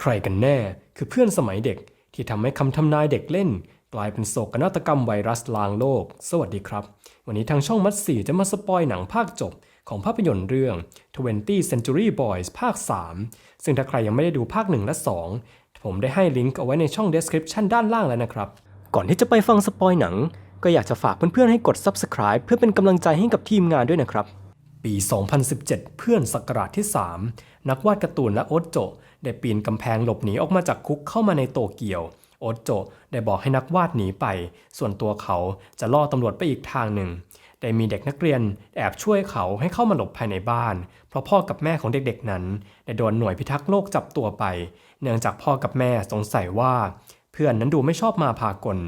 ใครกันแน่คือเพื่อนสมัยเด็กที่ทำให้คำทำนายเด็กเล่น กลายเป็นโศกนาฏกรรมไวรัสลางโลก สวัสดีครับ วันนี้ทางช่องมัดสีจะมาสปอยหนังภาคจบของภาพยนตร์เรื่อง 20 Century Boys ภาค 3 ซึ่งถ้าใครยังไม่ได้ดูภาค 1 และ 2 ผมได้ให้ลิงก์เอาไว้ในช่อง description ด้านล่างแล้วนะครับ ก่อนที่จะไปฟังสปอยหนัง ก็อยากจะฝากเพื่อนๆให้กด subscribe เพื่อเป็นกำลังใจให้กับทีมงานด้วยนะครับ ปี 2017 เพื่อนศักราชที่ 3 นักวาดการ์ตูนและโอ๊ตโจ ได้ปีนกำแพงหลบหนีออกมาจากคุกเข้ามาในโตเกียว โอ๊ตโจได้บอกให้นักวาดหนีไป ส่วนตัวเขาจะล่อตำรวจไปอีกทางหนึ่ง ได้มีเด็กนักเรียนแอบช่วยเขาให้เข้ามาหลบภายในบ้าน เพราะพ่อกับแม่ของเด็กๆนั้น ได้โดนหน่วยพิทักษ์โลกจับตัวไป เนื่องจากพ่อกับแม่สงสัยว่า เพื่อนนั้นดูไม่ชอบมาพากล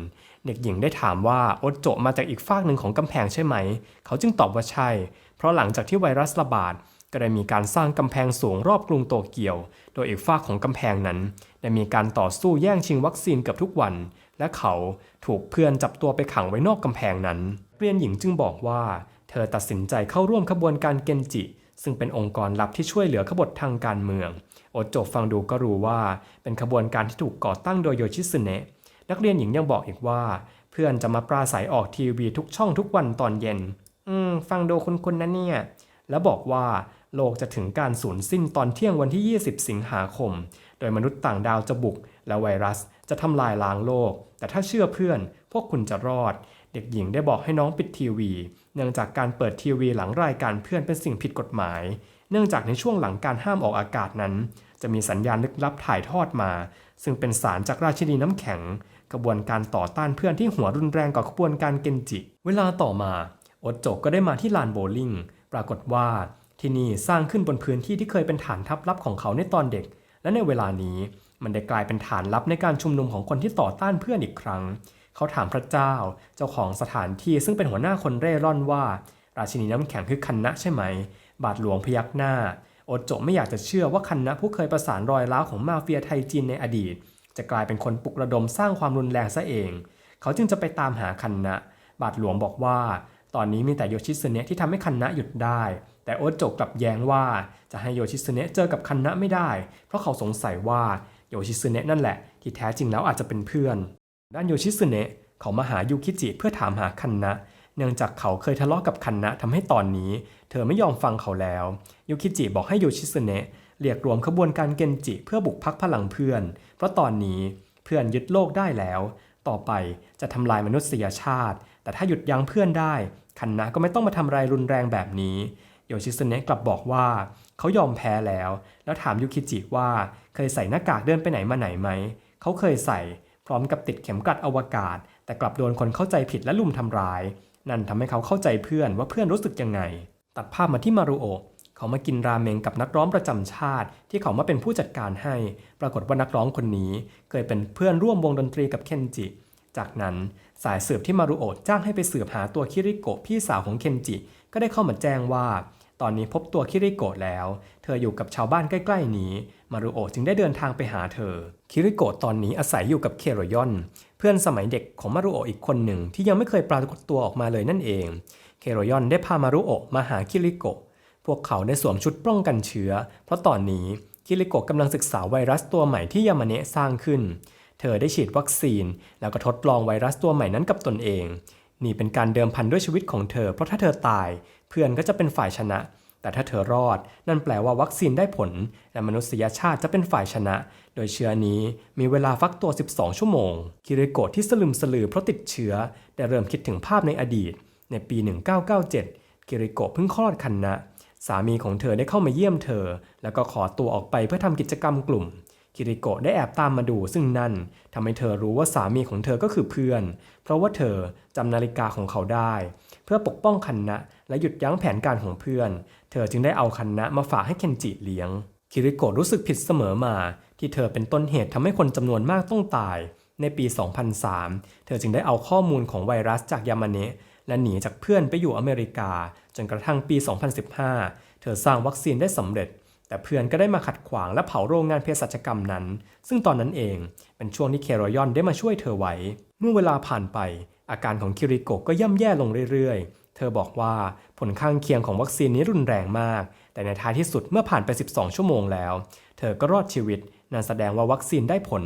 เด็กหญิงได้ถามว่าโอ๊ตโจมาจากอีกฝากหนึ่งของกำแพงใช่ไหม เขาจึงตอบว่าใช่ เพราะหลังจากที่ไวรัสระบาด ก็ได้มีการสร้างกำแพงสูงรอบกรุงโตเกียว โดยอีกฝากของกำแพงนั้น ได้มีการต่อสู้แย่งชิงวัคซีนเกือบทุกวัน และเขาถูกเพื่อนจับตัวไปขังไว้นอกกำแพงนั้น เรียนหญิงจึงบอกว่า เธอตัดสินใจเข้าร่วมขบวนการเกนจิ ซึ่งเป็นองค์กรลับที่ช่วยเหลือขบฏทางการเมืองโอโจฟังดูก็รู้ว่า เป็นขบวนการที่ถูกก่อตั้งโดยโยชิสึเนะนักเรียนหญิงยังบอกอีกว่า เพื่อนจะมาปราศัยออกทีวีทุกช่องทุกวันตอนเย็น อืม ฟังดูคุ้นๆนะเนี่ย แล้วบอกว่า โลกจะถึงการสูญสิ้นตอนเที่ยงวันที่ 20 สิงหาคม โดยมนุษย์ต่างดาวจะบุก และไวรัสจะทำลายล้างโลก แต่ถ้าเชื่อเพื่อน พวกคุณจะรอด เด็กหญิงได้บอกให้น้องปิดทีวี เนื่องจากการเปิดทีวีหลังรายการเพื่อนเป็นสิ่งผิดกฎหมาย เนื่องจากในช่วงหลังการห้ามออกอากาศนั้น จะมีสัญญาณลึกลับถ่ายทอดมา ซึ่งเป็นสารจากราชินีน้ำแข็ง กระบวนการต่อต้านเพื่อนที่หัวรุนแรงกว่ากระบวนการเกนจิ เวลาต่อมาอดโจกก็ได้มาที่ลานโบว์ลิ่ง ปรากฏว่า ที่นี่สร้างขึ้นบนพื้นที่ที่เคยเป็นฐานทัพลับของเขาในตอนเด็ก และในเวลานี้มันได้กลายเป็นฐานลับในการชุมนุมของคนที่ต่อต้านเพื่อนอีกครั้ง เขาถามพระเจ้า เจ้าของสถานที่ซึ่งเป็นหัวหน้าคนเร่ร่อนว่า ราชินีน้ำแข็งคือคันนะใช่ไหม บาทหลวงพยักหน้าอดโจไม่อยากจะเชื่อว่าคันนะผู้เคยประสานรอยร้าวของมาเฟียไทยจีนในอดีต จะกลายเป็นคนปลุกระดมสร้างความรุนแรงซะเอง เขาจึงจะไปตามหาคันนะ บาทหลวงบอกว่า ตอนนี้มีแต่โยชิสึเนะที่ทำให้คันนะหยุดได้ แต่โอดโจกลับแย้งว่าจะให้โยชิสึเนะเจอกับคันนะไม่ได้ เพราะเขาสงสัยว่าโยชิสึเนะนั่นแหละ ที่แท้จริงแล้วอาจจะเป็นเพื่อน ด้านโยชิสึเนะเขามาหายูคิจิเพื่อถามหาคันนะ เนื่องจากเขาเคยทะเลาะกับคันนะทำให้ตอนนี้ เธอไม่ยอมฟังเขาแล้วยูคิจิบอกให้โยชิสึเนะเรียกรวมขบวนการเกนจิเพื่อบุกพักพลังเพื่อน เพราะตอนนี้เพื่อนยึดโลกได้แล้ว ต่อไปจะทำลายมนุษยชาติ แต่ถ้าหยุดยั้งเพื่อนได้คันนะก็ไม่ต้องมาทำอะไรรุนแรงแบบนี้ โยชิสึเนะกลับบอกว่าเขายอมแพ้แล้ว แล้วถามยูคิจิว่าเคยใส่หน้ากากเดินไปไหนมาไหนไหม เขาเคยใส่พร้อมกับติดเข็มกลัดอวกาศ แต่กลับโดนคนเข้าใจผิดและลุมทำร้าย นั่นทำให้เขาเข้าใจเพื่อนว่าเพื่อนรู้สึกยังไง ตัดภาพมาที่มารุโอะเขามากินราเมงกับนักร้องประจำชาติ ที่เขามาเป็นผู้จัดการให้ ปรากฏว่านักร้องคนนี้เคยเป็นเพื่อนร่วมวงดนตรีกับเคนจิ จากนั้นสายสืบที่มารุโอะจ้างให้ไปสืบหาตัวคิริโกะพี่สาวของเคนจิ ก็ได้เข้ามาแจ้งว่า ตอนนี้พบตัวคิริโกะแล้ว เธออยู่กับชาวบ้านใกล้ ๆ นี้ มารุโอะจึงได้เดินทางไปหาเธอ คิริโกะตอนนี้อาศัยอยู่กับเคโรยอน เพื่อนสมัยเด็กของมารุโอะอีกคนหนึ่งที่ยังไม่เคยปรากฏตัวออกมาเลยนั่นเอง เคโรยอนได้พามารุโอะมาหาคิริโกะ พวกเขาได้สวมชุดป้องกันเชื้อ เพราะตอนนี้คิริโกะกำลังศึกษาไวรัสตัวใหม่ที่ยามาเนะสร้างขึ้น เธอได้ฉีดวัคซีน แล้วก็ทดลองไวรัสตัวใหม่นั้นกับตนเอง นี่เป็นการเดิมพันด้วยชีวิตของเธอ เพราะถ้าเธอตาย เพื่อนก็จะเป็นฝ่ายชนะ แต่ถ้าเธอรอด นั่นแปลว่าวัคซีนได้ผล และมนุษยชาติจะเป็นฝ่ายชนะ โดยเชื้อนี้มีเวลาฟักตัว 12 ชั่วโมง คิริโกะที่สลึมสลือเพราะติดเชื้อ ได้เริ่มคิดถึงภาพในอดีต ในปี 1997 คิริโกะเพิ่งคลอดคันนะสามีของเธอได้เข้ามาเยี่ยมเธอ แล้วก็ขอตัวออกไปเพื่อทำกิจกรรมกลุ่มคิริโกะได้แอบตามมาดูซึ่งนั่นทำให้เธอรู้ว่าสามีของเธอก็คือเพื่อน เพราะว่าเธอจำนาฬิกาของเขาได้ พื่อปกป้องคันนะ และหยุดยั้งแผนการของเพื่อน เธอจึงได้เอาคันนะมาฝากให้เคนจิเลี้ยง คิริโกะรู้สึกผิดเสมอมา ที่เธอเป็นต้นเหตุทำให้คนจำนวนมากต้องตาย ในปี 2003 เธอจึงได้เอาข้อมูลของไวรัสจากยามาเนะและหนีจากเพื่อนไปอยู่อเมริกา จนกระทั่งปี 2015 เธอสร้างวัคซีนได้สำเร็จ แต่เพื่อนก็ได้มาขัดขวางและเผาโรงงานเภสัชกรรมนั้น ซึ่งตอนนั้นเองเป็นช่วงที่เคโรยอนได้มาช่วยเธอไว้ เมื่อเวลาผ่านไป อาการของคิริโกะก็ย่ำแย่ลงเรื่อยๆ เธอบอกว่าผลข้างเคียงของวัคซีนนี้รุนแรงมาก แต่ในท้ายที่สุดเมื่อผ่านไป 12 ชั่วโมงแล้ว เธอก็รอดชีวิตนั่นแสดงว่าวัคซีนได้ผล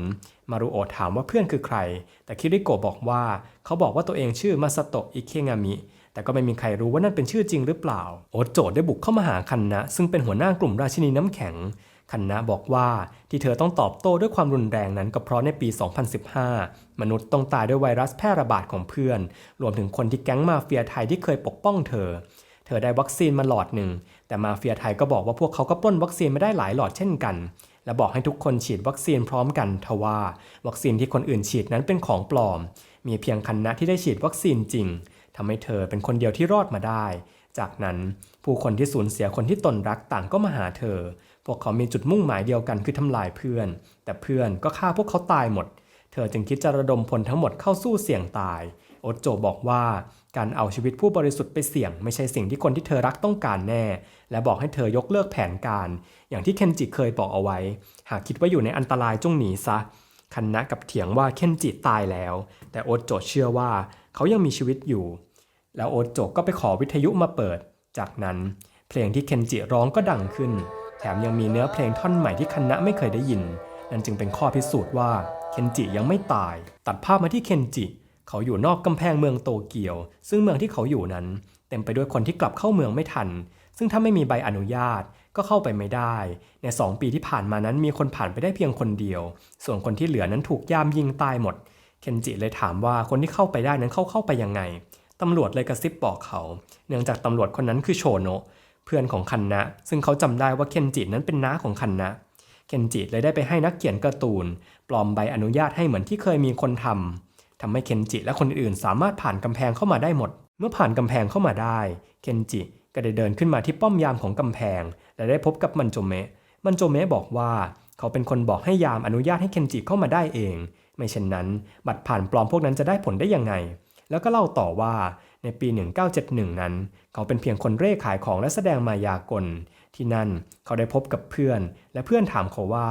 มารุโอะถามว่าเพื่อนคือใคร แต่คิริโกะบอกว่า เขาบอกว่าตัวเองชื่อมาสโตะอิเคงามิ แต่ก็ไม่มีใครรู้ว่านั่นเป็นชื่อจริงหรือเปล่า โอโจได้บุกเข้ามาหาคันนะ ซึ่งเป็นหัวหน้ากลุ่มราชินีน้ำแข็ง คันนะบอกว่าที่เธอต้องตอบโต้ด้วยความรุนแรงนั้นก็เพราะในปี 2015 มนุษย์ต้องตายด้วยไวรัสแพร่ระบาดของเพื่อน รวมถึงคนที่แก๊งมาเฟียไทยที่เคยปกป้องเธอ เธอได้วัคซีนมาหลอดหนึ่ง แต่มาเฟียไทยก็บอกว่าพวกเขาก็ปล้นวัคซีนไม่ได้หลายหลอดเช่นกัน และบอกให้ทุกคนฉีดวัคซีนพร้อมกันทว่า วัคซีนที่คนอื่นฉีดนั้นเป็นของปลอม มีเพียงคันนะที่ได้ฉีดวัคซีนจริงทำให้เธอเป็นคนเดียวที่รอดมาได้ จากนั้นผู้คนที่สูญเสียคนที่ตนรักต่างก็มาหาเธอ พวกเขามีจุดมุ่งหมายเดียวกันคือทำลายเพื่อน แต่เพื่อนก็ฆ่าพวกเขาตายหมด เธอจึงคิดจะระดมพลทั้งหมดเข้าสู้เสี่ยงตาย โอตโจบอกว่าการเอาชีวิตผู้บริสุทธิ์ไปเสี่ยง ไม่ใช่สิ่งที่คนที่เธอรักต้องการแน่ และบอกให้เธอยกเลิกแผนการ อย่างที่เคนจิเคยบอกเอาไว้ หากคิดว่าอยู่ในอันตรายจงหนีซะคันนะกับเถียงว่าเคนจิตายแล้ว แต่โอตโจเชื่อว่าเขายังมีชีวิตอยู่ แล้วโอตโจก็ไปขอวิทยุมาเปิด จากนั้น เพลงที่เคนจิร้องก็ดังขึ้น ถมยังมีเนื้อเพลงท่อนใหม่ที่คันนะไม่เคยได้ยิน นั่นจึงเป็นข้อพิสูจน์ว่าเคนจิยังไม่ตาย ตัดภาพมาที่เคนจิ เขาอยู่นอกกำแพงเมืองโตเกียว ซึ่งเมืองที่เขาอยู่นั้น เต็มไปด้วยคนที่กลับเข้าเมืองไม่ทัน ซึ่งถ้าไม่มีใบอนุญาตก็เข้าไปไม่ได้ ใน 2 ปีที่ผ่านมานั้นมีคนผ่านไปได้เพียงคนเดียว ส่วนคนที่เหลือนั้นถูกยามยิงตายหมด เคนจิเลยถามว่าคนที่เข้าไปได้นั้นเข้าเข้าไปยังไง ตำรวจเลยกระซิบบอกเขา เนื่องจากตำรวจคนนั้นคือโชโนะ เพื่อนของคันนะ ซึ่งเขาจำได้ว่าเคนจินั้นเป็นน้าของคันนะ เคนจิเลยได้ไปให้นักเขียนการ์ตูน ปลอมใบอนุญาตให้เหมือนที่เคยมีคนทำทำให้เคนจิและคนอื่นสามารถผ่านกำแพงเข้ามาได้หมด เมื่อผ่านกำแพงเข้ามาได้ เคนจิก็ได้เดินขึ้นมาที่ป้อมยามของกำแพง และได้พบกับมันโจเมะ มันโจเมะบอกว่า เขาเป็นคนบอกให้ยามอนุญาตให้เคนจิเข้ามาได้เอง ไม่เช่นนั้น บัตรผ่านปลอมพวกนั้นจะได้ผลได้ยังไง แล้วก็เล่าต่อว่า ในปี 1971 นั้น เขาเป็นเพียงคนเร่ขายของและแสดงมายากล ที่นั่นเขาได้พบกับเพื่อน และเพื่อนถามเขาว่า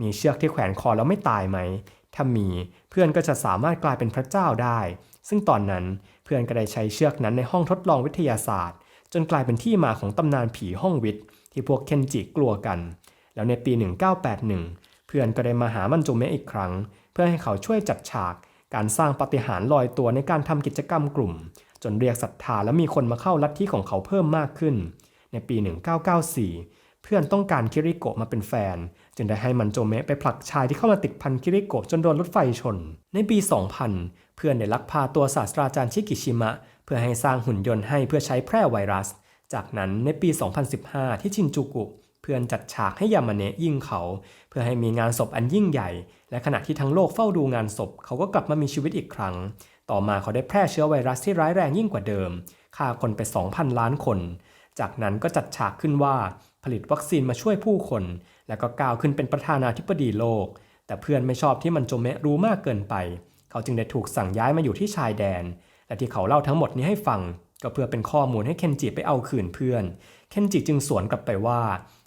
มีเชือกที่แขวนคอแล้วไม่ตายไหม ถ้ามีเพื่อนก็จะสามารถกลายเป็นพระเจ้าได้ ซึ่งตอนนั้นเพื่อนก็ได้ใช้เชือกนั้นในห้องทดลองวิทยาศาสตร์ จนกลายเป็นที่มาของตำนานผีห้องวิทย์ ที่พวกเคนจิกลัวกัน แล้วในปี 1981 เพื่อนก็ได้มาหามันโจเมะอีกครั้ง เพื่อให้เขาช่วยจัดฉากการสร้างปฏิหารลอยตัวในการทำกิจกรรมกลุ่ม จนเรียกศรัทธาและมีคนมาเข้าลัทธิของเขาเพิ่มมากขึ้น ในปี 1994 เพื่อนต้องการคิริโกะมาเป็นแฟน จึงได้ให้มันโจเมะไปผลักชายที่เข้ามาติดพันคิริโกะจนโดนรถไฟชน ในปี 2000 เพื่อนได้ลักพาตัวศาสตราจารย์ชิกิชิมะ เพื่อให้สร้างหุ่นยนต์ให้เพื่อใช้แพร่ไวรัส จากนั้นในปี 2015 ที่ชินจูกุเพื่อนจัดฉากให้ยามาเนะยิงเขา เพื่อให้มีงานศพอันยิ่งใหญ่ และขณะที่ทั้งโลกเฝ้าดูงานศพ เขาก็กลับมามีชีวิตอีกครั้ง ต่อมาเขาได้แพร่เชื้อไวรัสที่ร้ายแรงยิ่งกว่าเดิมฆ่าคนไป 2,000 ล้านคน จากนั้นก็จัดฉากขึ้นว่าผลิตวัคซีนมาช่วยผู้คน แล้วก็ก้าวขึ้นเป็นประธานาธิบดีโลก แต่เพื่อนไม่ชอบที่มันโจเมรู้มากเกินไป เขาจึงได้ถูกสั่งย้ายมาอยู่ที่ชายแดน และที่เขาเล่าทั้งหมดนี้ให้ฟัง ก็เพื่อเป็นข้อมูลให้เคนจิไปเอาคืนเพื่อน เคนจิจึงสวนกลับไปว่า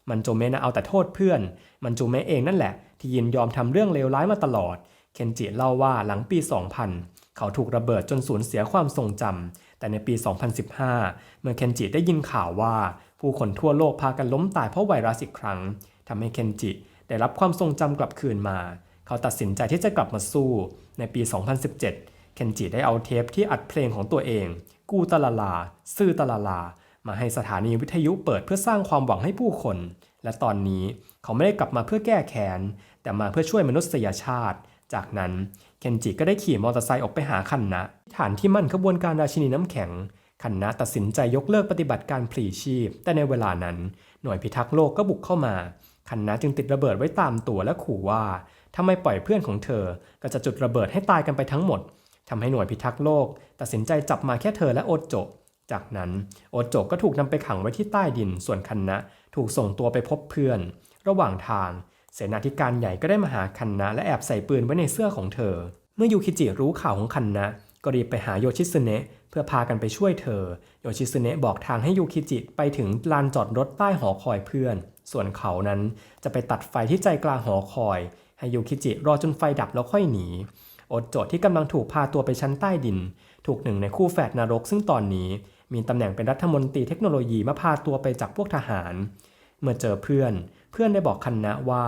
มันโจเมะนะเอาแต่โทษเพื่อน มันโจเมะเองนั่นแหละ ที่ยินยอมทำเรื่องเลวร้ายมาตลอด เคนจิเล่าว่าหลังปี 2000 เขาถูกระเบิดจนสูญเสียความทรงจำ แต่ในปี 2015 เมื่อเคนจิได้ยินข่าวว่า ผู้คนทั่วโลกพากันล้มตายเพราะไวรัสอีกครั้งทำให้เคนจิได้รับความทรงจำกลับคืนมา เขาตัดสินใจที่จะกลับมาสู้ ในปี 2017 เคนจิได้เอาเทปที่อัดเพลงของตัวเอง กูตะลาลา ซื่อตะลาลา มาให้สถานีวิทยุเปิดเพื่อสร้างความหวังให้ผู้คน และตอนนี้เขาไม่ได้กลับมาเพื่อแก้แค้น แต่มาเพื่อช่วยมนุษยชาติ จากนั้น เคนจิก็ได้ขี่มอเตอร์ไซค์ออกไปหาคันนะฐานที่มั่นขบวนการราชินีน้ำแข็งคันนะตัดสินใจยกเลิกปฏิบัติการพลีชีพ แต่ในเวลานั้น หน่วยพิทักษ์โลกก็บุกเข้ามา คันนะจึงติดระเบิดไว้ตามตัวและขู่ว่า ถ้าไม่ปล่อยเพื่อนของเธอ ก็จะจุดระเบิดให้ตายกันไปทั้งหมดทำให้หน่วยพิทักษ์โลก ตัดสินใจจับมาแค่เธอและโอโจ จากนั้นโอโจก็ถูกนำไปขังไว้ที่ใต้ดิน ส่วนคันนะถูกส่งตัวไปพบเพื่อน ระหว่างทาง เสนาธิการใหญ่ก็ได้มาหาคันนะและแอบใส่ปืนไว้ในเสื้อของเธอ เมื่อยูคิจิรู้ข่าวของคันนะ ก็รีบไปหาโยชิสึเนะเพื่อพากันไปช่วยเธอ โยชิสึเนะบอกทางให้ยูคิจิไปถึงลานจอดรถใต้หอคอยเพื่อน ส่วนเขานั้นจะไปตัดไฟที่ใจกลางหอคอย ให้ยูคิจิรอจนไฟดับแล้วค่อยหนีอดโจทที่กำลังถูกพาตัวไปชั้นใต้ดิน ถูกหนึ่งในคู่แฝดนรกซึ่งตอนนี้ มีตำแหน่งเป็นรัฐมนตรีเทคโนโลยีมาพาตัวไปจากพวกทหาร เมื่อเจอเพื่อน พื่อนได้บอกคันนะว่า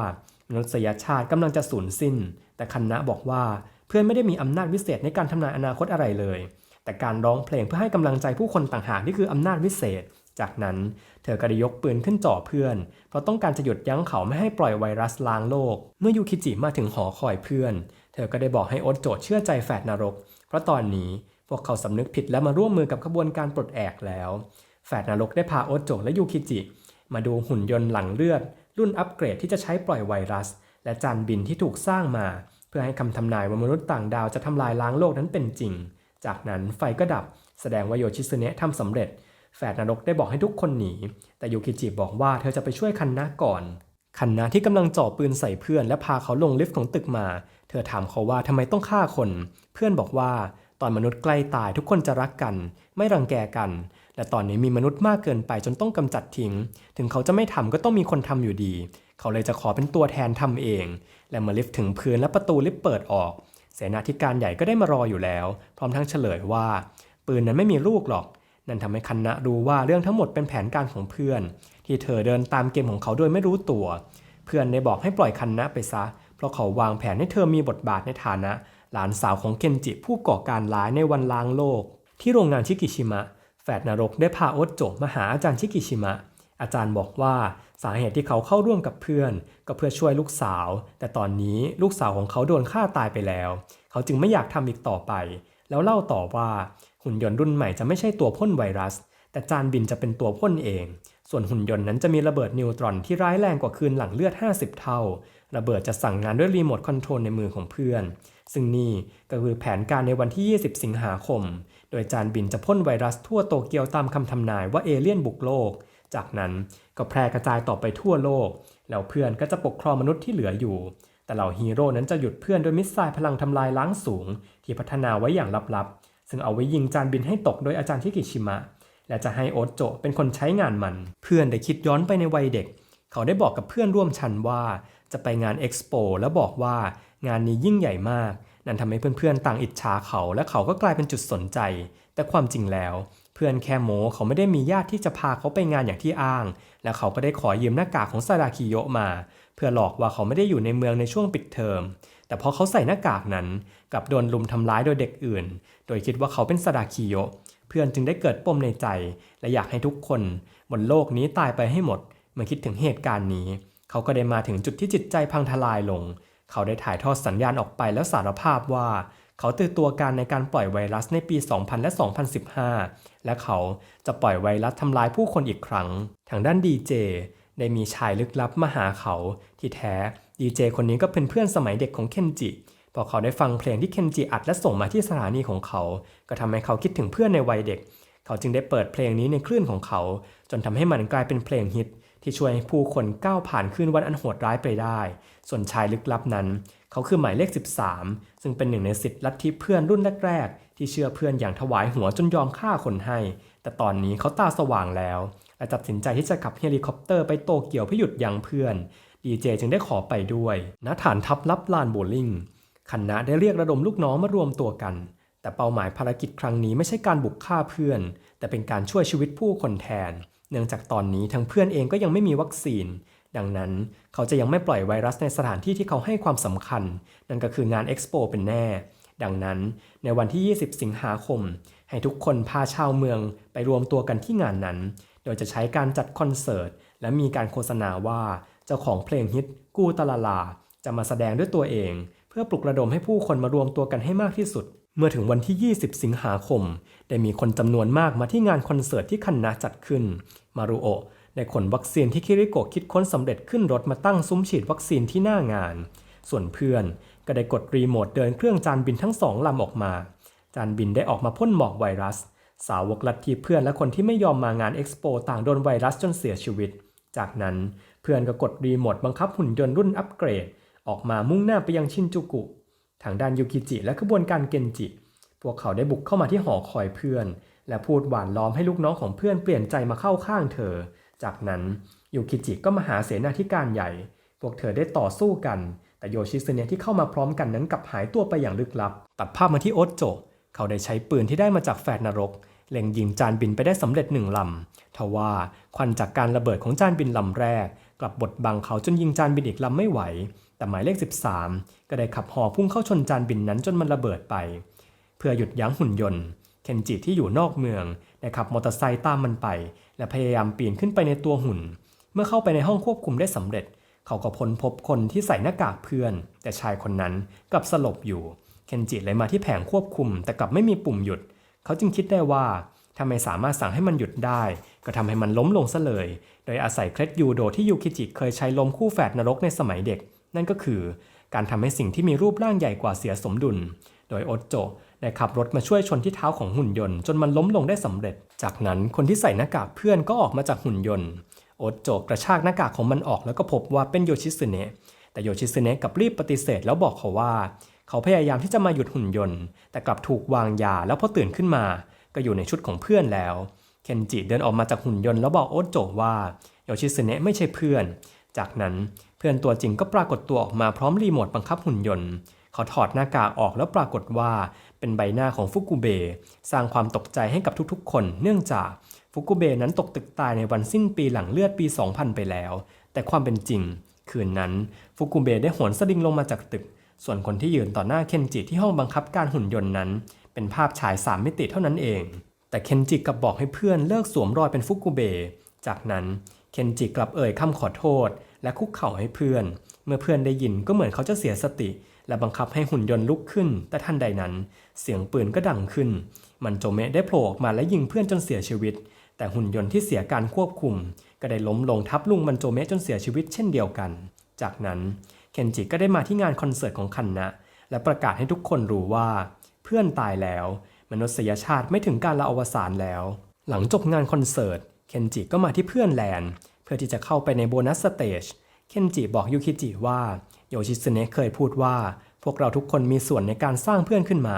มนุษยชาติกำลังจะสูญสิ้น แต่คันนะบอกว่าเพื่อนไม่ได้มีอำนาจวิเศษในการทำนายอนาคตอะไรเลย แต่การร้องเพลงเพื่อให้กำลังใจผู้คนต่างหากนี่คืออำนาจวิเศษ จากนั้น เธอก็ได้ยกปืนขึ้นจ่อเพื่อน เพราะต้องการจะหยุดยั้งเขาไม่ให้ปล่อยไวรัสล้างโลก เมื่อยูคิจิมาถึงหอคอยเพื่อน เธอก็ได้บอกให้อตโจดเชื่อใจแฝดนรก เพราะตอนนี้พวกเขาสำนึกผิดและมาร่วมมือกับขบวนการปลดแอกแล้วแฝดนรกได้พาโอตโจและยูคิจิมาดูหุ่นยนต์หลังเลือด รุ่นอัปเกรดที่จะใช้ปล่อยไวรัส และจานบินที่ถูกสร้างมา เพื่อให้คำทำนายว่ามนุษย์ต่างดาวจะทำลายล้างโลกนั้นเป็นจริง จากนั้นไฟก็ดับ แสดงว่าโยชิซึเนะทำสำเร็จ แฝดนรกได้บอกให้ทุกคนหนี แต่ยูคิจิบอกว่าเธอจะไปช่วยคันนะก่อนคันนะที่กำลังจ่อปืนใส่เพื่อน และพาเขาลงลิฟต์ของตึกมา เธอถามเขาว่าทำไมต้องฆ่าคน เพื่อนบอกว่า ตอนมนุษย์ใกล้ตายทุกคนจะรักกัน ไม่รังแกกัน และตอนนี้มีมนุษย์มากเกินไปจนต้องกำจัดทิ้ง ถึงเขาจะไม่ทำก็ต้องมีคนทำอยู่ดี เขาเลยจะขอเป็นตัวแทนทำเอง และเมื่อลิฟต์ถึงพื้นและประตูลิฟต์เปิดออก เสนาธิการใหญ่ก็ได้มารออยู่แล้ว พร้อมทั้งเฉลยว่า ปืนนั้นไม่มีลูกหรอก นั่นทำให้คันนะรู้ว่าเรื่องทั้งหมดเป็นแผนการของเพื่อน ที่เธอเดินตามเกมของเขาโดยไม่รู้ตัว เพื่อนได้บอกให้ปล่อยคันนะไปซะ เพราะเขาวางแผนให้เธอมีบทบาทในฐานะ หลานสาวของเคนจิผู้ก่อการร้ายในวันล้างโลก ที่โรงงานชิกิชิมะ แฝดนรกได้พาโอตโจมาหาอาจารย์ชิกิชิมะ อาจารย์บอกว่าสาเหตุที่เขาเข้าร่วมกับเพื่อน ก็เพื่อช่วยลูกสาว แต่ตอนนี้ลูกสาวของเขาโดนฆ่าตายไปแล้ว เขาจึงไม่อยากทำอีกต่อไป แล้วเล่าต่อว่าหุ่นยนต์รุ่นใหม่จะไม่ใช่ตัวพ่นไวรัส แต่จานบินจะเป็นตัวพ่นเอง ส่วนหุ่นยนต์นั้นจะมีระเบิดนิวตรอนที่ร้ายแรงกว่าคืนหลังเลือด 50 เท่า ระเบิดจะสั่งงานด้วยรีโมทคอนโทรลในมือของเพื่อน ซึ่งนี่ก็คือแผนการในวันที่ 20 สิงหาคม โดยจานบินจะพ่นไวรัสทั่วโตเกียวตามคำทำนายว่าเอเลี่ยนบุกโลก จากนั้นก็แพร่กระจายต่อไปทั่วโลก แล้วเพื่อนก็จะปกครองมนุษย์ที่เหลืออยู่ แต่เหล่าฮีโร่นั้นจะหยุดเพื่อนโดยมิสไซล์พลังทำลายล้างสูง ที่พัฒนาไว้อย่างลับๆ ซึ่งเอาไว้ยิงจานบินให้ตกโดยอาจารย์ทิกิชิมะ และจะให้โอตโจเป็นคนใช้งานมัน เพื่อนได้คิดย้อนไปในวัยเด็ก เขาได้บอกกับเพื่อนร่วมชั้นว่า จะไปงานเอ็กซ์โปแล้วบอกว่างานนี้ยิ่งใหญ่มาก นั่นทำให้เพื่อนๆต่างอิจฉาเขาและเขาก็กลายเป็นจุดสนใจ แต่ความจริงแล้ว เพื่อนแค่โมเขาไม่ได้มีญาติที่จะพาเขาไปงานอย่างที่อ้าง และเขาก็ได้ขอยืมหน้ากากของซาดาคิโยะมา เพื่อหลอกว่าเขาไม่ได้อยู่ในเมืองในช่วงปิดเทอม แต่พอเขาใส่หน้ากากนั้นกลับโดนลุมทำร้ายโดยเด็กอื่น โดยคิดว่าเขาเป็นซาดาคิโยะเพื่อนจึงได้เกิดปมในใจ และอยากให้ทุกคน บนโลกนี้ตายไปให้หมดเมื่อคิดถึงเหตุการณ์นี้ เขาก็ได้มาถึงจุดที่จิตใจพังทลายลง เขาได้ถ่ายทอดสัญญาณออกไปแล้วสารภาพว่า เขาตื่นตัวการในการปล่อยไวรัสในปี 2000 และ 2015 และเขาจะปล่อยไวรัสทำลายผู้คนอีกครั้ง ทางด้านดีเจได้มีชายลึกลับมาหาเขาที่แท้ดีเจคนนี้ก็เป็นเพื่อนสมัยเด็กของเคนจิพอเขาได้ฟังเพลงที่เคนจิอัดและส่งมาที่สถานีของเขา ก็ทำให้เขาคิดถึงเพื่อนในวัยเด็ก เขาจึงได้เปิดเพลงนี้ในคลื่นของเขา จนทำให้มันกลายเป็นเพลงฮิต ที่ช่วยให้ผู้คนก้าวผ่านคืนวันอันโหดร้ายไปได้ ส่วนชายลึกลับนั้น เขาคือหมายเลข 13 ซึ่งเป็นหนึ่งในสิทธิ์ลัทธิเพื่อนรุ่นแรกๆ ที่เชื่อเพื่อนอย่างถวายหัวจนยอมฆ่าคนให้ แต่ตอนนี้เขาตาสว่างแล้ว และตัดสินใจที่จะขับเฮลิคอปเตอร์ไปโตเกียวเพื่อหยุดยั้งเพื่อนดีเจจึงได้ขอไปด้วยณฐานทัพลับลานโบลิ่งคณะได้เรียกระดมลูกน้องมารวมตัวกัน แต่เป้าหมายภารกิจครั้งนี้ไม่ใช่การบุกฆ่าเพื่อน แต่เป็นการช่วยชีวิตผู้คนแทน เนื่องจากตอนนี้ทั้งเพื่อนเองก็ยังไม่มีวัคซีน ดังนั้นเขาจะยังไม่ปล่อยไวรัสในสถานที่ที่เขาให้ความสำคัญ นั่นก็คืองานเอ็กซ์โปเป็นแน่ ดังนั้นในวันที่ 20 สิงหาคม ให้ทุกคนพาชาวเมืองไปรวมตัวกันที่งานนั้น โดยจะใช้การจัดคอนเสิร์ต และมีการโฆษณาว่าเจ้าของเพลงฮิตกูตลาลา จะมาแสดงด้วยตัวเอง เพื่อปลุกระดมให้ผู้คนมารวมตัวกันให้มากที่สุด เมื่อถึงวันที่ 20 สิงหาคม ได้มีคนจำนวนมากมาที่งานคอนเสิร์ตที่คันนาจัดขึ้น มารุโอได้ขนวัคซีนที่คิริโกะคิดค้นสำเร็จขึ้นรถมาตั้งซุ้มฉีดวัคซีนที่หน้างาน ส่วนเพื่อนก็ได้กดรีโมทเดินเครื่องจานบินทั้งสองลำออกมา จานบินได้ออกมาพ่นหมอกไวรัส สาวกลัทธิเพื่อนและคนที่ไม่ยอมมางานเอ็กซ์โปต่างโดนไวรัสจนเสียชีวิต จากนั้นเพื่อนก็กดรีโมทบังคับหุ่นยนต์รุ่นอัปเกรด ออกมามุ่งหน้าไปยังชินจูกุ ทางด้านยูกิจิและขบวนการเกนจิ พวกเขาได้บุกเข้ามาที่หอคอยเพื่อน และพูดหวานล้อมให้ลูกน้องของเพื่อนเปลี่ยนใจมาเข้าข้างเธอ จากนั้นยูกิจิก็มาหาเสนาธิการใหญ่ พวกเธอได้ต่อสู้กัน แต่โยชิซึเนะที่เข้ามาพร้อมกันนั้นกลับหายตัวไปอย่างลึกลับ ตัดภาพมาที่โอตโจะเขาได้ใช้ปืนที่ได้มาจากแฟดนรกเล็งยิงจานบินไปได้สำเร็จหนึ่งลำ ทว่าควันจากการระเบิดของจานบินลำแรก กลับบดบังเขาจนยิงจานบินอีกลำไม่ไหว แต่หมายเลข 13 ก็ได้ขับหอพุ่งเข้าชนจานบินนั้นจนมันระเบิดไป เพื่อหยุดยั้งหุ่นยนต์ เคนจิที่อยู่นอกเมืองได้ขับมอเตอร์ไซค์ตามมันไป และพยายามปีนขึ้นไปในตัวหุ่น เมื่อเข้าไปในห้องควบคุมได้สำเร็จ เขาก็พ้นพบคนที่ใส่หน้ากากเพื่อน แต่ชายคนนั้นกลับสลบอยู่ เคนจิเลยมาที่แผงควบคุม แต่กลับไม่มีปุ่มหยุด เขาจึงคิดได้ว่าถ้าไม่สามารถสั่งให้มันหยุดได้ ก็ทำให้มันล้มลงซะเลย โดยอาศัยเคล็ดยูโดที่ยูคิจิเคยใช้ล้มคู่แฝดนรกในสมัยเด็ก นั่นก็คือการทำให้สิ่งที่มีรูปร่างใหญ่กว่าเสียสมดุล โดยโอตโจได้ขับรถมาช่วยชนที่เท้าของหุ่นยนต์จนมันล้มลงได้สำเร็จ จากนั้นคนที่ใส่หน้ากากเพื่อนก็ออกมาจากหุ่นยนต์โอตโจกระชากหน้ากากของมันออกแล้วก็พบว่าเป็นโยชิสึเนะแต่โยชิสึเนะกลับรีบปฏิเสธแล้วบอกเขาว่า เขาพยายามที่จะมาหยุดหุ่นยนต์ แต่กลับถูกวางยาแล้วพอตื่นขึ้นมา ก็อยู่ในชุดของเพื่อนแล้วเคนจิเดินออกมาจากหุ่นยนต์แล้วบอกโอตโจว่าโยชิสึเนะไม่ใช่เพื่อน จากนั้น เพื่อนตัวจริงก็ปรากฏตัวออกมาพร้อมรีโมทบังคับหุ่นยนต์ เขาถอดหน้ากากออกแล้วปรากฏว่าเป็นใบหน้าของฟุกุเบะสร้างความตกใจให้กับทุกๆ คนเนื่องจากฟุกุเบะนั้นตกตึกตายในวันสิ้นปีหลังเลือดปี 2000 ไปแล้ว แต่ความเป็นจริง คืนนั้นฟุกุเบะได้โหนสลิงลงมาจากตึก ส่วนคนที่ยืนต่อหน้าเคนจิที่ห้องบังคับการหุ่นยนต์นั้น เป็นภาพฉายสามมิติเท่านั้นเอง แต่เคนจิกลับบอกให้เพื่อนเลิกสวมรอยเป็นฟุกุเบะจากนั้นเคนจิกลับเอ่ยคำขอโทษ และคุกเข่าให้เพื่อน เมื่อเพื่อนได้ยินก็เหมือนเขาจะเสียสติ และบังคับให้หุ่นยนต์ลุกขึ้น แต่ทันใดนั้น เสียงปืนก็ดังขึ้น มันโจเมะได้โผล่ออกมาและยิงเพื่อนจนเสียชีวิต แต่หุ่นยนต์ที่เสียการควบคุม ก็ได้ล้มลงทับลุงมันโจเมะจนเสียชีวิตเช่นเดียวกัน จากนั้นเคนจิก็ได้มาที่งานคอนเสิร์ตของคันนะและประกาศให้ทุกคนรู้ว่า เพื่อนตายแล้ว มนุษยชาติไม่ถึงการละอวสานแล้ว หลังจบงานคอนเสิร์ตเคนจิก็มาที่เพื่อนแลนด์ พื่อที่จะเข้าไปในโบนัสสเตจเคนจิบอกยูคิจิว่าโยชิสึเนะเคยพูดว่า พวกเราทุกคนมีส่วนในการสร้างเพื่อนขึ้นมา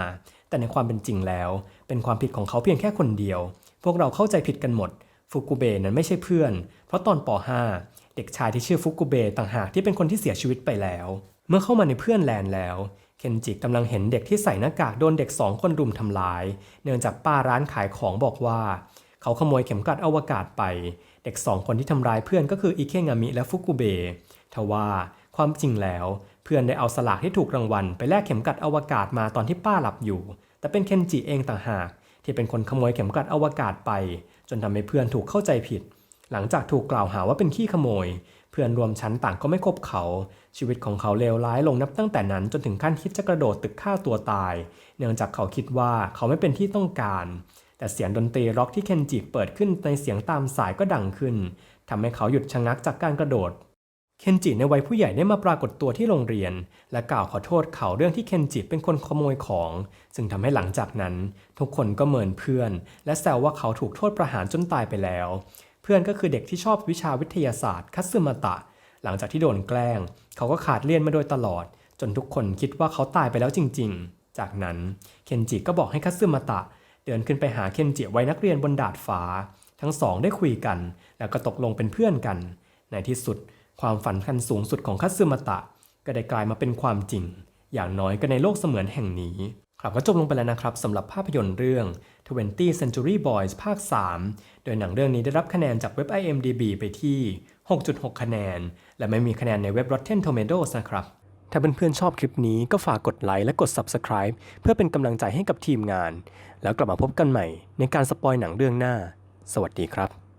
แต่ในความเป็นจริงแล้ว เป็นความผิดของเขาเพียงแค่คนเดียว พวกเราเข้าใจผิดกันหมด ฟุกุเบะนั้นไม่ใช่เพื่อน เพราะตอนป .5 เด็กชายที่ชื่อฟุกุเบะต่างหากที่เป็นคนที่เสียชีวิตไปแล้ว เมื่อเข้ามาในเพื่อนแลนด์แล้วเคนจิกำลังเห็นเด็กที่ใส่หน้ากากโดนเด็กสองคนรุมทำลาย เนื่องจากป้าร้านขายของบอกว่า เขาขโมยเข็มกลัดอวกาศไป เด็กสองคนที่ทำร้ายเพื่อนก็คืออิเคงามิและฟุกุเบะทว่าความจริงแล้ว เพื่อนได้เอาสลากที่ถูกรางวัล ไปแลกเข็มกลัดอวกาศมาตอนที่ป้าหลับอยู่ แต่เป็นเคนจิเองต่างหาก ที่เป็นคนขโมยเข็มกลัดอวกาศไป จนทำให้เพื่อนถูกเข้าใจผิด หลังจากถูกกล่าวหาว่าเป็นขี้ขโมย เพื่อนรวมชั้นต่างก็ไม่คบเขา ชีวิตของเขาเลวร้ายลงนับตั้งแต่นั้นจนถึงขั้นคิดจะกระโดดตึกฆ่าตัวตาย เนื่องจากเขาคิดว่าเขาไม่เป็นที่ต้องการ แต่เสียงดนตรีร็อกที่เคนจิเปิดขึ้นในเสียงตามสายก็ดังขึ้นทำให้เขาหยุดชะงักจากการกระโดด เคนจิในวัยผู้ใหญ่ได้มาปรากฏตัวที่โรงเรียน และกล่าวขอโทษเขาเรื่องที่เคนจิเป็นคนขโมยของ ซึ่งทำให้หลังจากนั้น ทุกคนก็เมินเพื่อน และแซวว่าเขาถูกโทษประหารจนตายไปแล้ว เพื่อนก็คือเด็กที่ชอบวิชาวิทยาศาสตร์คัตสึมาตะ หลังจากที่โดนแกล้ง เขาก็ขาดเรียนมาโดยตลอด จนทุกคนคิดว่าเขาตายไปแล้วจริง ๆ จากนั้นเคนจิก็บอกให้คัตสึมาตะ เดินขึ้นไปหาเคนจิไว้นักเรียนบนดาดฟ้า ทั้งสองได้คุยกัน แล้วก็ตกลงเป็นเพื่อนกัน ในที่สุดความฝันขั้นสูงสุดของคัตสึมาตะ ก็ได้กลายมาเป็นความจริง อย่างน้อยก็ในโลกเสมือนแห่งนี้ ครับก็จบลงไปแล้วนะครับสำหรับภาพยนตร์เรื่อง 20 Century Boys ภาค 3 โดยหนังเรื่องนี้ได้รับคะแนนจากเว็บ IMDb ไปที่ 6.6 คะแนน และไม่มีคะแนนในเว็บ Rotten Tomatoes นะครับ ถ้าเพื่อนๆชอบคลิปนี้ก็ฝากกดไลค์และกด Subscribe เพื่อเป็นกำลังใจให้กับทีมงาน แล้วกลับมาพบกันใหม่ในการสปอยหนังเรื่องหน้า สวัสดีครับ